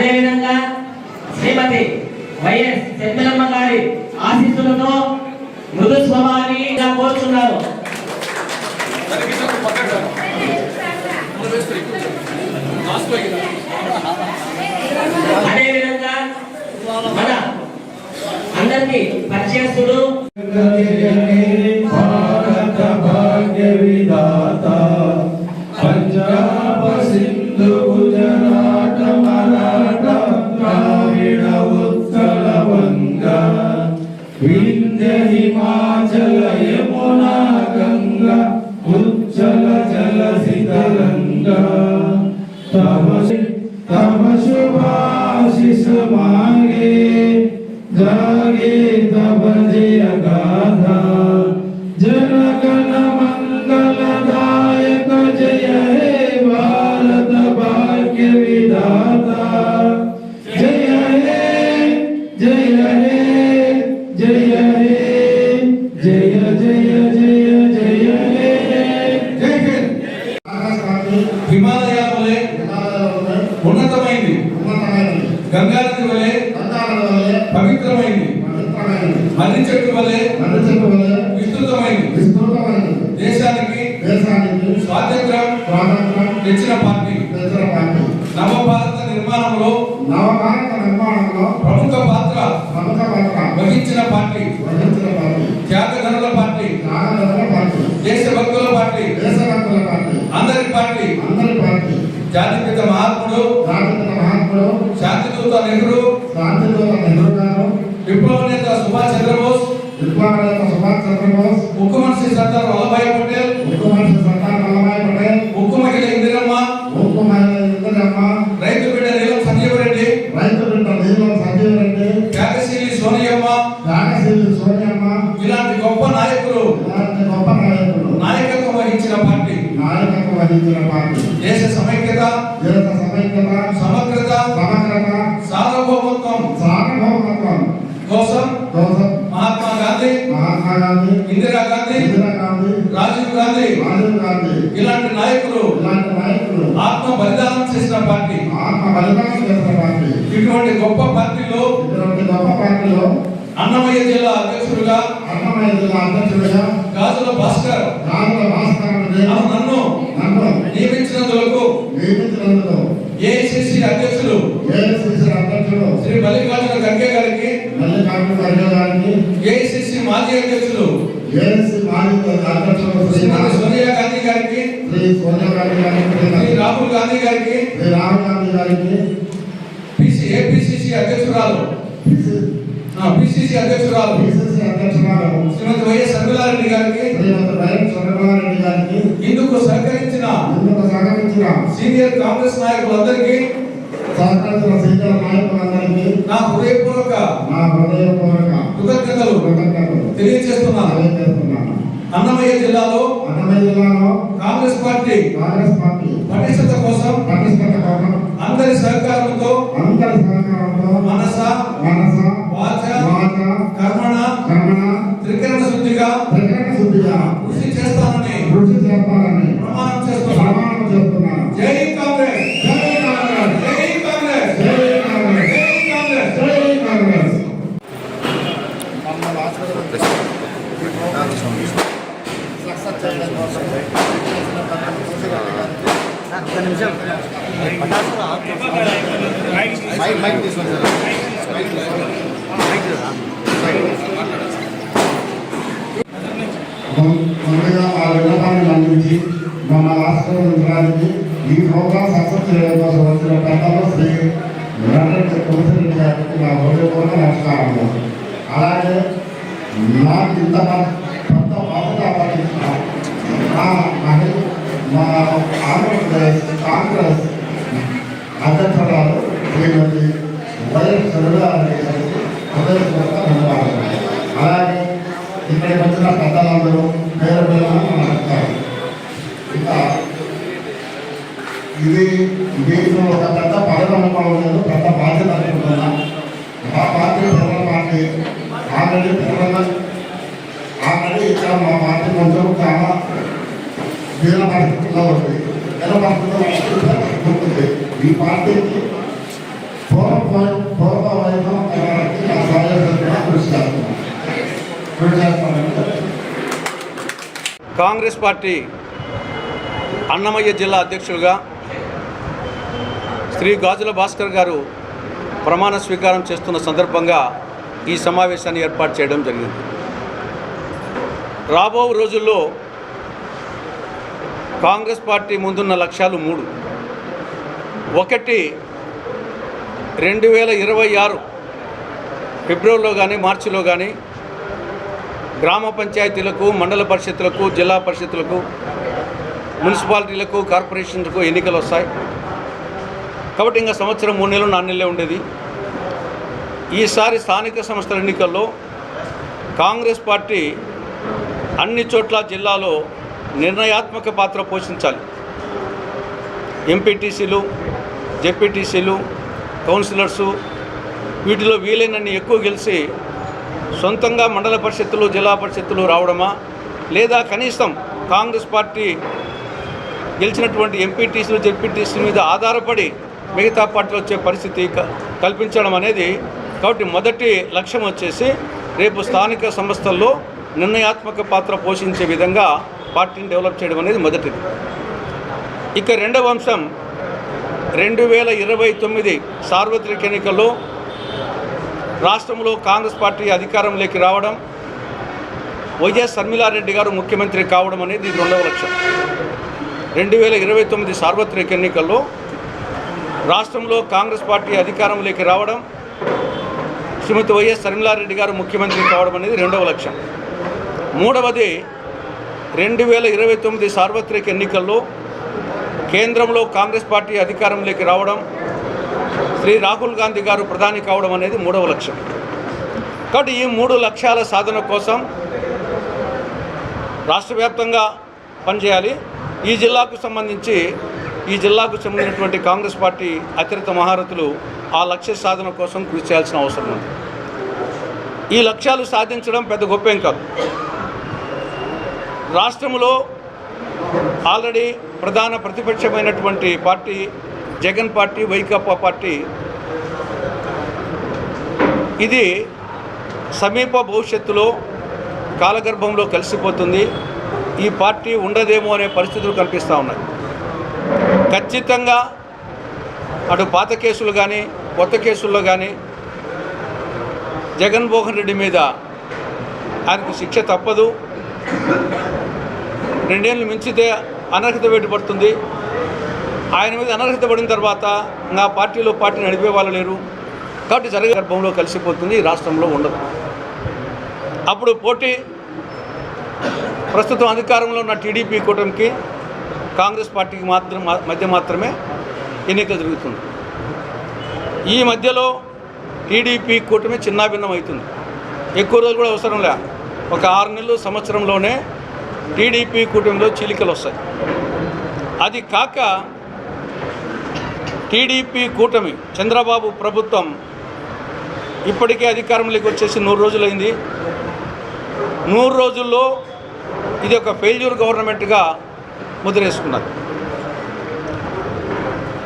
అదేవిధంగా శ్రీమతి వైఎస్ చంద్రమ్మ గారి ఆశీస్సులతో మృదు స్వభావాన్ని ఇలా కోరుచున్నారు అదేవిధంగా మన అందరికి పరిచయస్తుడు జయ గాథ జనగణ మంగళదాయక జయ హే భారత భాగ్య విధాత. జయ హే జయ హే జయ హే జయ జయ గంగా తెచ్చిన పార్టీ. నవ భారత నిర్మాణంలో ప్రముఖ పాత్ర వహించిన పార్టీ. త్యాగధనుల పార్టీ. దేశభక్తుల పార్టీ. అందరి పార్టీ. జాతిపిత మహాత్ముడు. శాంతిదూత నెహ్రూ. విప్లవ నేత సుభాష్ చంద్రబోస్. సుభాష్ చంద్రబోస్. మనిషి సర్దార్ వల్లభాయ్ పటేల్. ముఖ్యమంత్రి సర్దార్ వల్లభాయ్ పటేల్. ఉక్కు వహించిన పార్టీ దేశ సమైక్యత దేశ సమైక్యత సమగ్రత సమగ్రత సార్వభౌమత్వం సార్వభౌమత్వం కోసం కోసం మహాత్మా గాంధీ మహాత్మా గాంధీ ఇందిరా గాంధీ ఇందిరా గాంధీ రాజీవ్ గాంధీ రాజీవ్ గాంధీ ఇలాంటి నాయకులు ఇలాంటి నాయకులు ఆత్మ బలిదానం చేసిన పార్టీ. ఆత్మ బలిదానం చేసిన పార్టీ. ఇటువంటి గొప్ప పార్టీలో ఇటువంటి గొప్ప పార్టీలో అన్నమయ్య జిల్లా అధ్యక్షుడిగా అన్నమయ్య జిల్లా అధ్యక్షుడిగా గాజుల భాస్కర్. రాజుల భాస్కర్ నన్ను నన్ను నియమించినందుకు నియమించినందుకు ఏఐసిసి అధ్యక్షులు ఏఐసిసి అధ్యక్షుడు శ్రీ మల్లికార్జున ఖర్గే గారికి మల్లికార్జున ఖర్గే గారికి ఏఐసిసి మాజీ అధ్యక్షులు ఏఐసి మాజీ అధ్యక్షుడు శ్రీ శ్రీమతి సోనియా గాంధీ గారికి శ్రీ సోనియా గాంధీ గారికి శ్రీ రాహుల్ గాంధీ గారికి శ్రీ రాహుల్ గాంధీ గారికి పిసిసి అధ్యక్షురాలు పిసిసి అధ్యక్షురాలు. శ్రీమతి వైఎస్ సర్మిలారెడ్డి గారికి శ్రీమతి వైఎస్ చంద్రబాబు గారికి ఇందుకు సహకరించిన ఇందుకు సహకరించిన సీనియర్ కాంగ్రెస్ నాయకులందరికీ సహకరించిన సీనియర్ నాయకులందరికీ నా హృదయపూర్వక నా హృదయపూర్వక కృతజ్ఞతలు కృతజ్ఞతలు తెలియజేస్తున్నాను. తెలియజేస్తున్నాను. అన్నమయ్య జిల్లాలో అన్నమయ్య జిల్లాలో కాంగ్రెస్ పార్టీ కాంగ్రెస్ పార్టీ పటిష్టత కోసం పటిష్టత కోసం అందరి సహకారంతో అందరి సహకారంతో మనస మనస కృషి చేస్తానని ప్రమాణం చేస్తున్నాను ప్రమాణం చేస్తున్నాను జై కాంగ్రెస్. జై కాంగ్రెస్. జై కాంగ్రెస్. జై కాంగ్రెస్. జై కాంగ్రెస్. జై కాంగ్రెస్. ముందుగా ఆ విన్నపాన్ని అందించి మమ్మల్ని ఆశీర్వదించడానికి ఈ ప్రోగ్రామ్ సక్సెస్ చేయడం కోసం వచ్చిన పెద్దలు శ్రీ వెంకట తులసిరెడ్డి గారికి నా హృదయపూర్వక నమస్కారము అలాగే నాకు ఇంత పెద్ద బాధ్యత అప్పగించిన మా ఆంధ్రప్రదేశ్ కాంగ్రెస్ అధ్యక్షురాలు శ్రీమతి వైఎస్ చంద్రబాబు హృదయపూర్వక ధన్యవాదాలు అలాగే ఇక్కడికి వచ్చిన పెద్దలందరూ పేరు పేరు నమస్కారం. ఇంకా ఇది దేశంలో ఒక పెద్ద పదనమ్మకం లేదు పెద్ద బాధ్యత అనుకుంటున్నా మా పార్టీ ప్రధాన పార్టీ ఆల్రెడీ ప్రధాన ఆల్రెడీ ఇక్కడ మా పార్టీ కొంచెం చాలా వీర పరిస్థితుల్లో ఉంది. వీర పరిస్థితుల్లో ఉంటుంది ఈ పార్టీకి పూర్వ పూర్వ వైభవం తగ్గడానికి నా సహాయకులుగా కృషి చేస్తున్నాను కాంగ్రెస్ పార్టీ అన్నమయ్య జిల్లా అధ్యక్షులుగా శ్రీ గాజుల భాస్కర్ గారు ప్రమాణ స్వీకారం చేస్తున్న సందర్భంగా ఈ సమావేశాన్ని ఏర్పాటు చేయడం జరిగింది. రాబో రోజుల్లో కాంగ్రెస్ పార్టీ ముందున్న లక్ష్యాలు మూడు. ఒకటి రెండు వేల ఇరవై ఆరు ఫిబ్రవరిలో కానీ మార్చిలో కానీ గ్రామ పంచాయతీలకు మండల పరిషత్తులకు జిల్లా పరిషత్తులకు మున్సిపాలిటీలకు కార్పొరేషన్లకు ఎన్నికలు వస్తాయి. కాబట్టి ఇంకా సంవత్సరం మూడు నెలలు నాలుగు నెలలే ఉండేది. ఈసారి స్థానిక సంస్థల ఎన్నికల్లో కాంగ్రెస్ పార్టీ అన్ని చోట్ల జిల్లాలో నిర్ణయాత్మక పాత్ర పోషించాలి. ఎంపీటీసీలు జెడ్పీటీసీలు కౌన్సిలర్సు వీటిలో వీలైనన్ని ఎక్కువ గెలిచి సొంతంగా మండల పరిషత్తులు జిల్లా పరిషత్తులు రావడమా? లేదా కనీసం కాంగ్రెస్ పార్టీ గెలిచినటువంటి ఎంపీటీసీలు జెడ్పీటీసీ మీద ఆధారపడి మిగతా పార్టీలు వచ్చే పరిస్థితి క- కల్పించడం అనేది కాబట్టి మొదటి లక్ష్యం వచ్చేసి రేపు స్థానిక సంస్థల్లో నిర్ణయాత్మక పాత్ర పోషించే విధంగా పార్టీని డెవలప్ చేయడం అనేది మొదటిది. ఇక రెండవ అంశం రెండు వేల ఇరవై తొమ్మిది సార్వత్రిక ఎన్నికల్లో రాష్ట్రంలో కాంగ్రెస్ పార్టీ అధికారంలోకి రావడం వైఎస్ శర్మిలారెడ్డి గారు ముఖ్యమంత్రి కావడం అనేది ఇది రెండవ లక్ష్యం. రెండు వేల ఇరవై తొమ్మిది సార్వత్రిక ఎన్నికల్లో రాష్ట్రంలో కాంగ్రెస్ పార్టీ అధికారంలోకి రావడం శ్రీమతి వైఎస్ శర్మిలారెడ్డి గారు ముఖ్యమంత్రి కావడం అనేది రెండవ లక్ష్యం. మూడవది రెండు వేల ఇరవై తొమ్మిది సార్వత్రిక ఎన్నికల్లో కేంద్రంలో కాంగ్రెస్ పార్టీ అధికారంలోకి రావడం శ్రీ రాహుల్ గాంధీ గారు ప్రధాని కావడం అనేది మూడవ లక్ష్యం. కాబట్టి ఈ మూడు లక్ష్యాల సాధన కోసం రాష్ట్ర వ్యాప్తంగా పనిచేయాలి. ఈ జిల్లాకు సంబంధించి ఈ జిల్లాకు చెందినటువంటి కాంగ్రెస్ పార్టీ అత్యధిక మహారథులు ఆ లక్ష్య సాధన కోసం కృషి చేయాల్సిన అవసరం ఉంది. ఈ లక్ష్యాలు సాధించడం పెద్ద గొప్ప కాదు. రాష్ట్రంలో ఆల్రెడీ ప్రధాన ప్రతిపక్షమైనటువంటి party Jagan party Vaikapa party. ఇది సమీప భవిష్యత్తులో కాలగర్భంలో కలిసిపోతుంది. ఈ పార్టీ ఉండదేమో అనే పరిస్థితులు కనిపిస్తూ ఉన్నాయి. ఖచ్చితంగా అటు పాత కేసులు కానీ కొత్త కేసుల్లో కానీ జగన్మోహన్ రెడ్డి మీద ఆయనకు శిక్ష తప్పదు. రెండేళ్ళు మించితే అనర్హత వేటుపడుతుంది ఆయన మీద అనర్హత పడిన తర్వాత నా పార్టీలో పార్టీ నడిపే వాళ్ళు లేరు. కాబట్టి జరిగే గర్భంలో కలిసిపోతుంది ఈ రాష్ట్రంలో ఉండదు. అప్పుడు పోటీ ప్రస్తుతం అధికారంలో ఉన్న టీడీపీ కూటమికి కాంగ్రెస్ పార్టీకి మాత్రం మధ్య మాత్రమే ఎన్నిక జరుగుతుంది. ఈ మధ్యలో టీడీపీ కూటమి చిన్నాభిన్నం అవుతుంది ఎక్కువ రోజులు కూడా అవసరం లే. ఒక ఆరు నెలలు సంవత్సరంలోనే టీడీపీ కూటమిలో చీలికలు వస్తాయి. అది కాక టీడీపీ కూటమి చంద్రబాబు ప్రభుత్వం ఇప్పటికే అధికారంలోకి వచ్చేసి నూరు రోజులైంది. నూరు రోజుల్లో ఇది ఒక ఫెయిల్యూర్ గవర్నమెంట్గా ముద్రేసుకున్నారు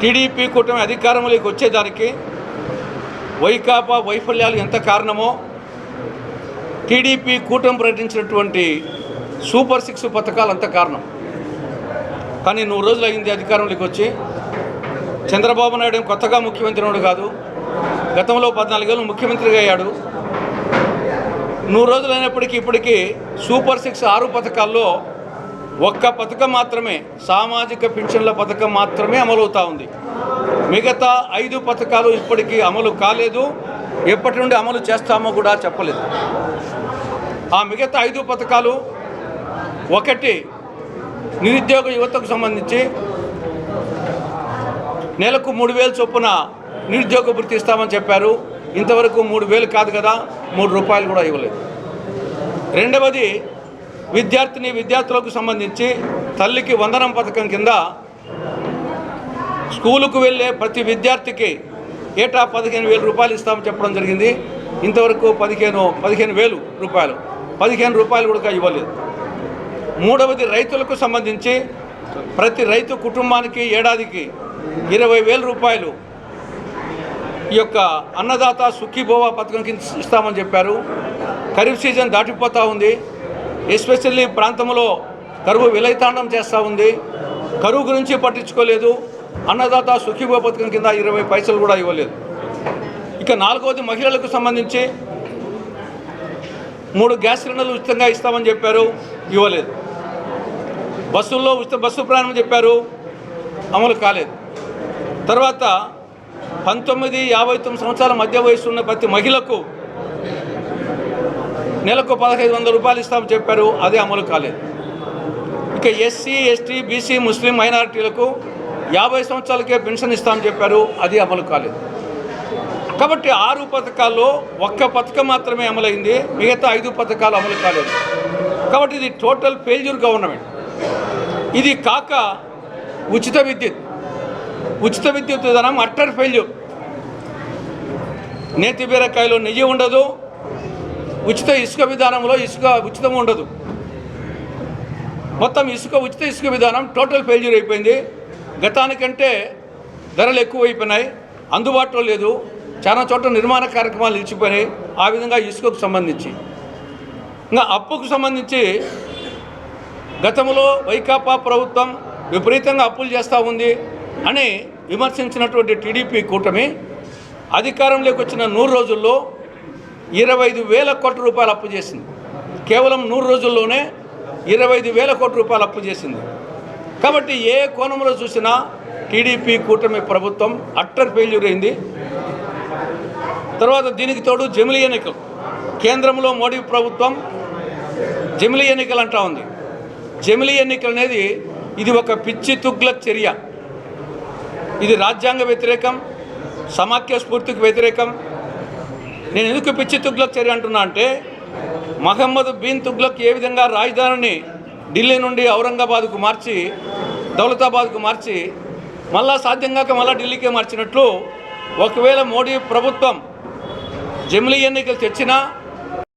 టీడీపీ కూటమి అధికారంలోకి వచ్చేదానికి వైకాపా వైఫల్యాలు ఎంత కారణమో టీడీపీ కూటమి ప్రకటించినటువంటి సూపర్ సిక్స్ పథకాలు అంత కారణం. కానీ నూరు రోజులు అయింది అధికారంలోకి వచ్చి. చంద్రబాబు నాయుడు కొత్తగా ముఖ్యమంత్రి ఉన్నాడు కాదు. గతంలో పద్నాలుగేళ్ళు ముఖ్యమంత్రిగా అయ్యాడు. నూరు రోజులు అయినప్పటికీ ఇప్పటికీ సూపర్ సిక్స్ ఆరు పథకాల్లో ఒక్క పథకం మాత్రమే సామాజిక పింఛన్ల పథకం మాత్రమే అమలవుతూ ఉంది. మిగతా ఐదు పథకాలు ఇప్పటికీ అమలు కాలేదు. ఎప్పటి నుండి అమలు చేస్తామో కూడా చెప్పలేదు. ఆ మిగతా ఐదు పథకాలు ఒకటి నిరుద్యోగ యువతకు సంబంధించి నెలకు మూడు వేలు చొప్పున నిరుద్యోగ వృత్తి ఇస్తామని చెప్పారు. ఇంతవరకు మూడు వేలు కాదు కదా మూడు రూపాయలు కూడా ఇవ్వలేదు. రెండవది విద్యార్థిని విద్యార్థులకు సంబంధించి తల్లికి వందనం పథకం కింద స్కూలుకు వెళ్ళే ప్రతి విద్యార్థికి ఏటా పదిహేను వేలు రూపాయలు ఇస్తామని చెప్పడం జరిగింది. ఇంతవరకు పదిహేను పదిహేను వేలు రూపాయలు. పదిహేను రూపాయలు కూడా ఇవ్వలేదు. మూడవది రైతులకు సంబంధించి ప్రతి రైతు కుటుంబానికి ఏడాదికి ఇరవై వేల రూపాయలు ఈ యొక్క అన్నదాత సుఖీభోవా పథకం కింద ఇస్తామని చెప్పారు. ఖరీఫ్ సీజన్ దాటిపోతూ ఉంది. ఎస్పెషల్లీ ప్రాంతంలో కరువు విలైతాండం చేస్తూ ఉంది. కరువు గురించి పట్టించుకోలేదు. అన్నదాత సుఖీభోవా పథకం కింద ఇరవై పైసలు కూడా ఇవ్వలేదు. ఇక నాలుగవది మహిళలకు సంబంధించి మూడు గ్యాస్ సిలిండర్లు ఉచితంగా ఇస్తామని చెప్పారు. ఇవ్వలేదు. బస్సుల్లో ఉచిత బస్సు ప్రయాణం చెప్పారు. అమలు కాలేదు. తర్వాత పంతొమ్మిది యాభై తొమ్మిది సంవత్సరాల మధ్య వయసు ఉన్న ప్రతి మహిళకు నెలకు పదహైదు వందల రూపాయలు ఇస్తామని చెప్పారు అదే అమలు కాలేదు. ఇక ఎస్సీ ఎస్టీ బీసీ ముస్లిం మైనారిటీలకు యాభై సంవత్సరాలకే పెన్షన్ ఇస్తామని చెప్పారు అది అమలు కాలేదు. కాబట్టి ఆరు పథకాల్లో ఒక్క పథకం మాత్రమే అమలైంది మిగతా ఐదు పథకాలు అమలు కాలేదు. కాబట్టి ఇది టోటల్ ఫెయిల్యూర్ గవర్నమెంట్ ఇది కాక ఉచిత విద్యుత్. ఉచిత విద్యుత్ విధానం అట్టర్ ఫెయిల్యూర్ నేతి బీరకాయలో నెయ్యి ఉండదు ఉచిత ఇసుక విధానంలో ఇసుక ఉచితం ఉండదు. మొత్తం ఇసుక ఉచిత ఇసుక విధానం టోటల్ ఫెయిల్యూర్ అయిపోయింది. గతానికంటే ధరలు ఎక్కువైపోయినాయి. అందుబాటులో లేదు. చాలా చోట్ల నిర్మాణ కార్యక్రమాలు నిలిచిపోయినాయి. ఆ విధంగా ఇసుకకు సంబంధించి. ఇంకా అప్పుకు సంబంధించి గతంలో వైకాపా ప్రభుత్వం విపరీతంగా అప్పులు చేస్తూ ఉంది అని విమర్శించినటువంటి టీడీపీ కూటమి అధికారంలోకి వచ్చిన నూరు రోజుల్లో ఇరవై ఐదు వేల కోట్ల రూపాయలు అప్పు చేసింది. కేవలం నూరు రోజుల్లోనే ఇరవై ఐదు వేల కోట్ల రూపాయలు అప్పు చేసింది. కాబట్టి ఏ కోణంలో చూసినా టీడీపీ కూటమి ప్రభుత్వం అట్టర్ ఫెయిల్యూర్ అయింది. తర్వాత దీనికి తోడు జమిలీ ఎన్నికలు. కేంద్రంలో మోడీ ప్రభుత్వం జమిలీ ఎన్నికలు అంటా ఉంది. జమిలీ ఎన్నికలు అనేది ఇది ఒక పిచ్చి తుగ్ల చర్య. ఇది రాజ్యాంగ వ్యతిరేకం సమాఖ్య స్ఫూర్తికి వ్యతిరేకం నేను ఎందుకు పిచ్చి తుగ్లక్ చర్య అంటున్నా అంటే మహమ్మద్ బిన్ తుగ్లక్ ఏ విధంగా రాజధానిని ఢిల్లీ నుండి ఔరంగాబాద్కు మార్చి దౌలతాబాద్కు మార్చి మళ్ళా సాధ్యం కాక మళ్ళా ఢిల్లీకే మార్చినట్లు ఒకవేళ మోడీ ప్రభుత్వం జమిలీ ఎన్నికలు తెచ్చినా